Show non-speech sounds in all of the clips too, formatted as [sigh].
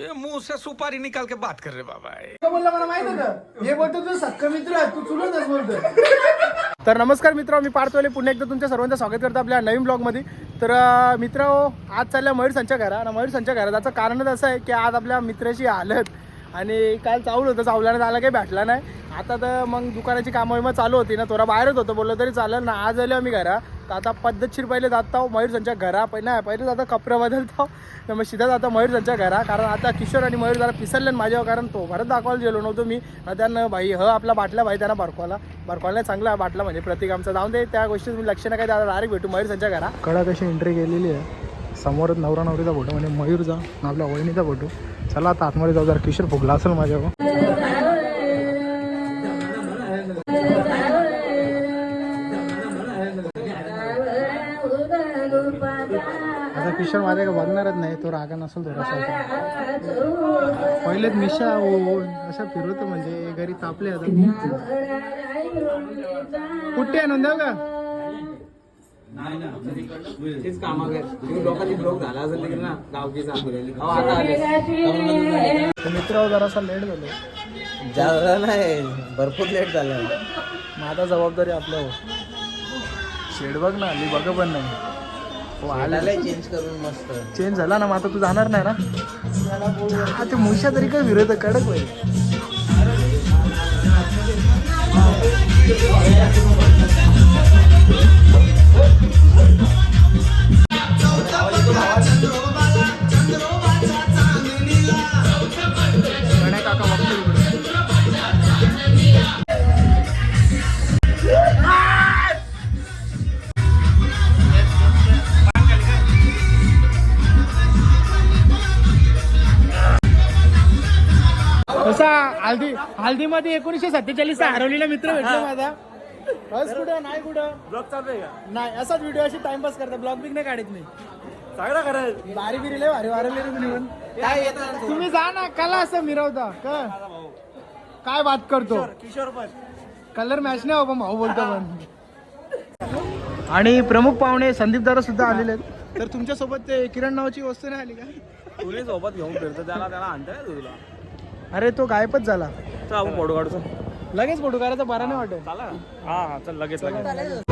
ये मुंह से सुपारी निकाल के बात कर रहे बाबा तो बोलला मला माहीत होतं हे बोलतो तुझं सक्क मित्र आहे, तू चुलतच बोलतो. [laughs] तर नमस्कार मित्र मी पार्थवाले पुन्हा एकदा तुमच्या सर्वांचं स्वागत करतो आपल्या नवीन ब्लॉगमध्ये तर मित्र आज चालल्या मयूर संच्या घरा आणि मयूर संच्या घरा त्याचं कारणच असं आहे की आज आपल्या मित्राची हालत आणि काल चावलं होतं चावल्यानं आला काही भेटला नाही. आता तर मग दुकानाची कामं मग चालू होती ना थोडा बाहेरच होतं बोललं तरी चालेल ना. आज आलो आम्ही घरा. तर आता पद्धतशीर पहिले जात मयूर त्यांच्या घरा पहिले नाही पहिले जाता कपडे बदलतो तर मग सीधा जाता मयूर त्यांच्या घरा कारण आता किशोर आणि मयूर जरा पिसरले ना माझ्यावर कारण तो भरत दाखवायला गेलो नव्हतो मी. त्यांना भाई ह आपला बाटला भाई त्यांना बरकवाला बरकवाला चांगला बाटला म्हणजे प्रतीक आमचा. जाऊन दे त्या गोष्टीत मी लक्ष नाही काय दादा डायरेक्ट भेटू मयूर त्यांच्या घरा. कडा कशी एंट्री केलेली आहे. समोरच नवरा नवरीचा फोटो म्हणजे मयूरचा आणि आपल्या वहिनीचा फोटो चला आता आतमध्ये जाऊ जरा किशोर फुगला असेल माझ्यावर. किशोर माझ्या बघणारच नाही. तो रागा नसेल थोडासा पहिलेच मिशा असं फिरवतो म्हणजे. घरी तापले आता. कुठे आहे नोंदव का मित्र जरासा लेट झालो. झाला नाही. भरपूर लेट झालं. माझा जबाबदारी आपल्यावर शेड बघ ना मी बघ पण नाही. हो चेंज करून मस्त. चेंज झाला ना मग आता तू जाणार नाही ना? हा ते मुशा तरी काय विरोध कडक पाहिजे हल्दीमध्ये एकोणीसशे सत्तेचाळीसचा हरवलेला मित्र भेटला माझा. बस कुठं? नाही कुठं? ब्लॉक चालू आहे का? नाही असाच व्हिडिओ अशी टाइमपास करता ब्लॉग बिग नाही काढत नाही चांगला करा बारी बिरी लय भारी तुम्ही पण. काय येतात तुम्ही जा ना कला असं मिरवता. का काय बात करतो? किशोर पण. कलर मॅच नाही हो भाऊ बोलतो पण. आणि प्रमुख पाहुणे संदीप दादा सुद्धा आलेले आहेत. तर तुमच्यासोबत ते किरण नावाची वस्तू नाही आली का? तुम्ही सोबत घेऊन फिरतो त्याला त्याला आणताय तुला. अरे तो गायबच झाला. तर आपण फोटो काढतो लगेच फोटो करायचा बरा नाही वाटत. चाला हा हा चल लगेच लगेच.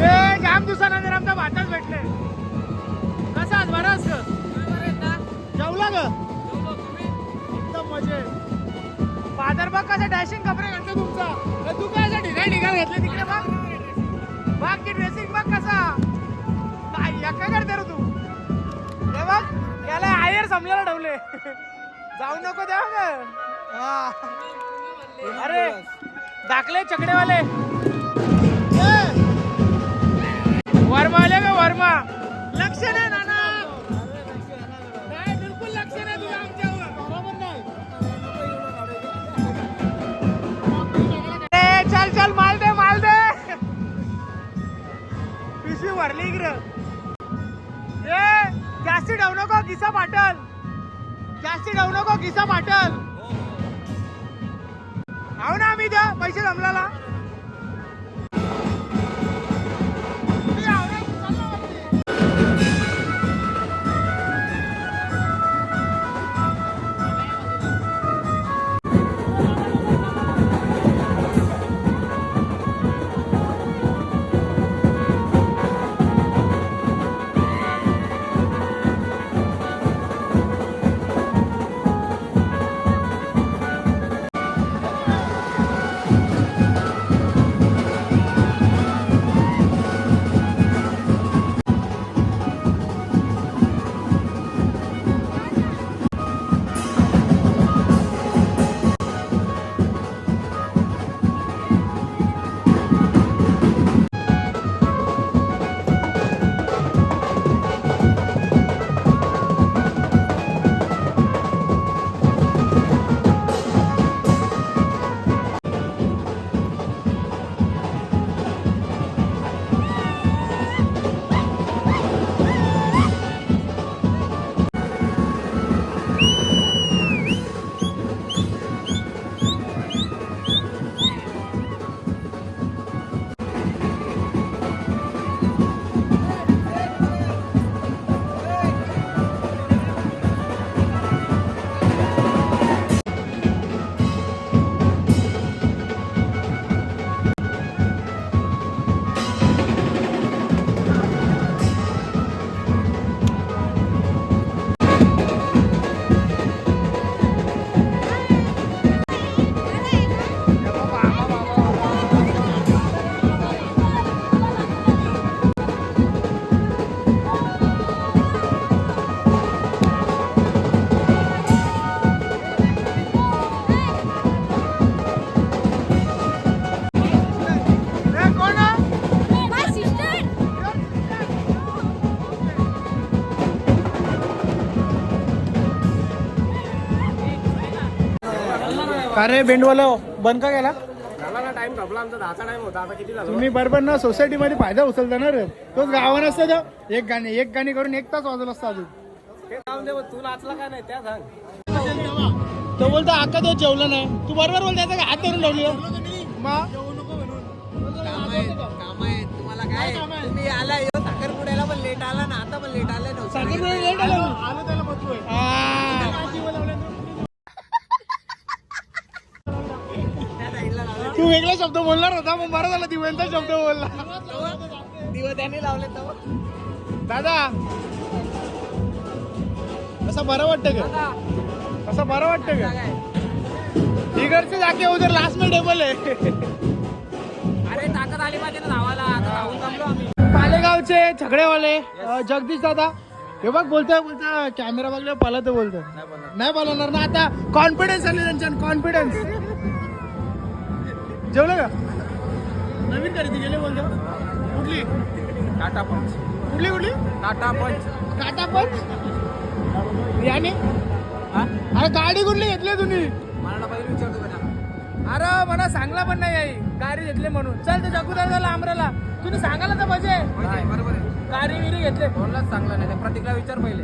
ए जाम दिवसानंतर आमचा भाताच भेटले. कसा आज? बराच जेवला ग? एकदम फादर बघ कसं डॅशिंग कपडे घालतो तुमचा. तू काय असं घेतले तिकडे बघ. बघ की ड्रेसिंग बघ कसा. काय करते रे तू? हे बघ याला आयर समल्याला ठेवले. जाऊ नको द्या ग. हा. अरे दाखले चकडेवाले! वर्मा आले का वर्मा? लक्ष नाही नाना. नाही बिलकुल लक्ष नाही तुझं आमच्यावर बरोबर नाही चल चल माल दे माल दे. पिशवी भरली इकडं. ए जास्ती ठेवू नको किसा पाटल. जास्ती ठेवू नको किसा पाटल आहो ना आम्ही द्या पैसे जमलाला. का रे बेंडवाला बंद का गेला झाला ना टाइम संपला आमचा दहाचा टाइम होता आता किती झाला? तुम्ही बरोबर ना सोसायटी मध्ये फायदा उचलता ना रे. तोच गावानं असतं तर एक गाणी एक गाणी करून एक तास वाजवलं असतं अजून. हे जाऊन दे मग, तू नाचला का नाही? त्या सांग. तो बोलतो आका तो जेवलं नाही. तू बरोबर बोलतो का हात धरून लावली मग काम आहे तुम्हाला काय? तुम्ही आला साखरपुड्याला पण लेट आला ना आता पण लेट आले साखरपुडा लेट आला तू वेगळा शब्द बोलणार होता मग बरं झालं दिव्यांचा शब्द बोलला. दिवस त्यांनी लावले तर दादा असं बरं वाटतं का असं बरं वाटतं का इकडचे जाके उधर लास्ट में टेबल आहे अरे ताकद आली पाहिजे ना धावाला पालेगावचे झगडेवाले जगदीश दादा. हे बघ बोलतोय बोलता कॅमेरा बघल्या पालत बोलतोय. नाही बोलवणार ना आता कॉन्फिडन्स आले त्यांच्या कॉन्फिडन्स जेवलं का? नवीन खरेदी गेले बोलतो? कुठली? टाटा पंच. कुठली कुठली? टाटा पंच. टाटा पंच? याने? अरे गाडी कुठली घेतली तुम्ही मला पहिले विचारतो का? अरे मला सांगला पण नाही आई. गाडी घेतली म्हणून. चल ते जगुदाला आमराला तुम्ही सांगायला तर पाहिजे. नाही, बरोबर आहे. गाडी विरी घेतले. कोणालाच चांगलं नाही. त्या प्रतीकला विचार पहिले.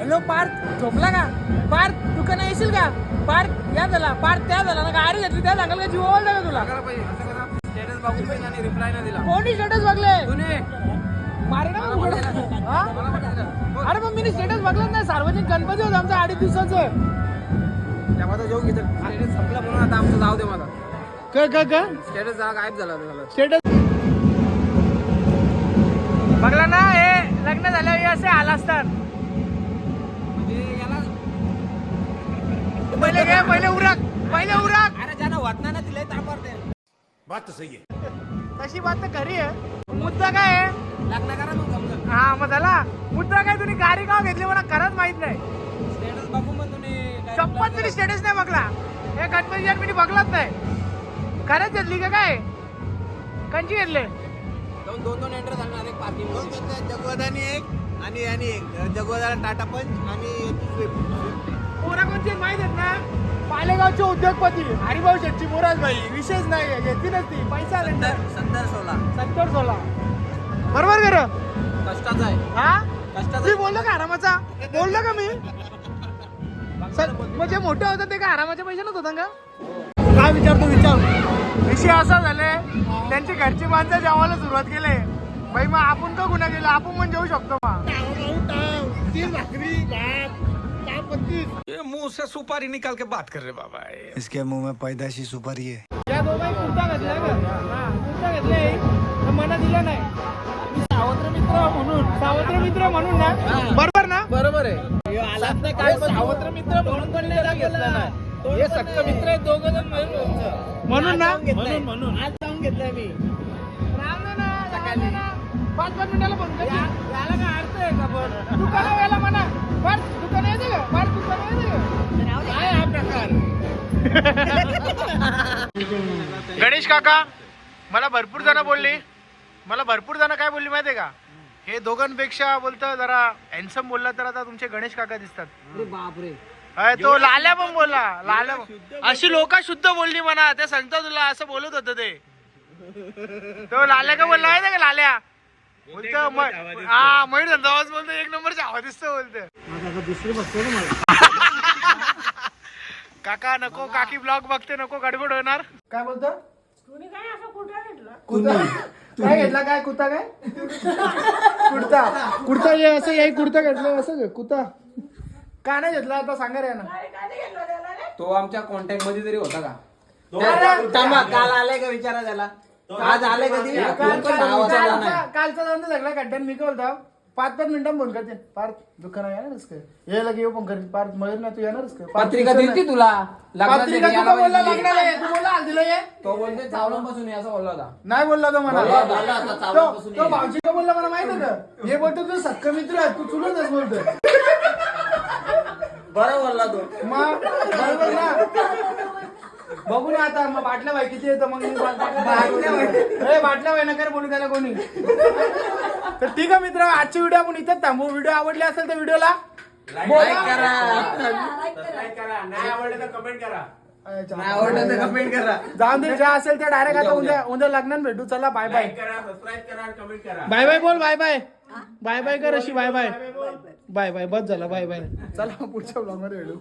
हॅलो पार्थ झोपला का? पार्थ दुकान येशील का? पार्थ या झाला पार्थ त्या झाला ना गाडी घेतली त्या सांगाल का जीव ओळखला का तुला? करा पाहिजे असं करा. स्टेटस बघून पण आणि रिप्लाय नाही दिला. कोणी स्टेटस बघले? मारे ना उघड. हा? अरे मग मी स्टेटस बघलं नाही. सार्वजनिक गणपती होतं आमचं अडीच दिवसाचं. तेव्हा तर जेवू घेतो स्टेटस संपला म्हणून आता आमचं जाऊ दे मला काय स्टेटस गायब झाला झाला. स्टेटस बघला ना हे लग्न झाल्यावर असे आला असतात म्हणजे याला पहिले घे पहिले उरक पहिले उरक अरे ज्यानं होत नाही ना तिला तापरते तशी बात तर खरी आहे. मुद्दा काय आहे? लग्न करा. मग समजा हा मग झाला मुद्दा काय तुम्ही गाडी का घेतली? मला खरंच माहीत नाही. स्टेटस बघून पण तुम्ही. काय चप्पल तरी स्टेटस नाही बघला. हे गणपती जन्मिनी बघलाच नाही. खरंच घेतली का काय? कंची घेतले? दोन दोन दोन एंटर झाले ना एक पार्किंग जगवदानी एक आणि आणि एक. जगवदाला टाटा पंच आणि पोरा कोणची माहीत आहेत ना? पालेगावचे उद्योगपती हरिभाऊ शेट्टी मोराज भाई विशेष नाही घेतली नसती. पैसा आला सत्तर सोळा सत्तर सोळा बरोबर कर कष्टाचा आहे. हा? कष्टाचा मी बोललो का आरामाचा? बोललो का मी? सर म्हणजे मोठे होतं ते का आरामाचे पैसे नव्हतं होतं का? काय विचारतो विचार. विषय असा झाले त्यांची घरची माणसं जेवायला सुरुवात केले. भाई मग आपण का गुन्हा केला? आपण पण जेवू शकतो मग. भाकरी ये मुंह से सुपारी निकाल के बात कर रहे बाबा इसके मुंह में पैदाशी सुपारी है। या दोघांनी कुर्ता घातला का? हा, कुर्ता घातले मना दिलं नाही। मी सावत्र मित्र म्हणून. सावत्र मित्र म्हणून ना? बरोबर ना? बरोबर आहे. आलात नाही काय सावत्र मित्र म्हणून पण नाही घेतला ना. हे सक्क मित्र आहे दोघं जण मिळून म्हणून ना? म्हणून म्हणून. आज जाऊन घेतलाय मी. पाच पाच मिनिटाला फोन कर. याला काय अर्थ आहे का पण? दुकान यायला म्हणा. पाच दुकान येते का? पाच दुकान येते का? काय हा प्रकार? [laughs] गणेश काका मला भरपूर जण बोलली. मला भरपूर जण काय बोलली माहितीये का? हे दोघांपेक्षा बोलतं जरा हॅन्सम बोलला तर आता तुमचे गणेश काका दिसतात. अरे बापरे. तो लाल्या पण बोलला. लाल्या अशी लोक शुद्ध बोलली म्हणा. ते सांगतो तुला असं बोलत होतं ते. तो लाल्या का बोलला? माहिती का लाल्या? बोलतो हा मयूर धंदावाज बोलतो एक नंबरचा आवाज दिसतो बोलतो दुसरी बघतो ना मला. [laughs] काका नको काकी ब्लॉग बघते नको गडबड होणार. काय बोलतो? कुर्ता काय घेतला? काय कुर्ता काय? कुर्ता कुर्ता हे असं याही कुर्ता घेतला असं कुर्ता का नाही घेतला? आता सांगा रे ना तो आमच्या कॉन्टॅक्टमध्ये तरी होता का? काल आलाय का विचारा त्याला? कधी? काल-. कालचा कालचा जाऊन मी बोलता पाच पाच मिनिटां फोन करते. पार्थ दुकानात येणारच का? ये लगे येऊ फोन करते. पार्थ मयूर ना तू येणारच का? पार्थ पत्रिका दिली. तुला? लग्नाच्या पत्रिका घरी तू यायला का बोलला पाहिजे. लग्नाला? ये तू बोलला हाल दिलं ये तो बोलते चावलांपासून ये असं बोलला होता. नाही बोलला तो मला. बोलला, बोलला आता, तो तो ये. भाऊजी का बोलला मला माहीत होतं? हे बोलतो तुझं सक्क मित्र आहे तू चुलतच बोलतो. बरं बोलला तो. मग बरोबर ना बघू ना आता मग बाटल्या बाई किती येतं मग मी बाटल्या बाई बाटल्या बाई नका बोलू त्याला कोणी. तर ठीक आहे मित्र आजची व्हिडिओ आपण इथेच थांबू. व्हिडिओ आवडली असेल तर व्हिडिओला लाईक करा. नाही आवडलं तर कमेंट करा. नाही आवडलं तर कमेंट करा. जाऊन दे जे असेल ते डायरेक्ट आता उद्या उद्या लग्नात भेटू. चला बाय बाय बाय बाय बोल बाय बाय बाय बाय कर अशी बाय बाय बाय बाय बस झाला बाय बाय चला पुढच्या ब्लॉगमध्ये भेटू.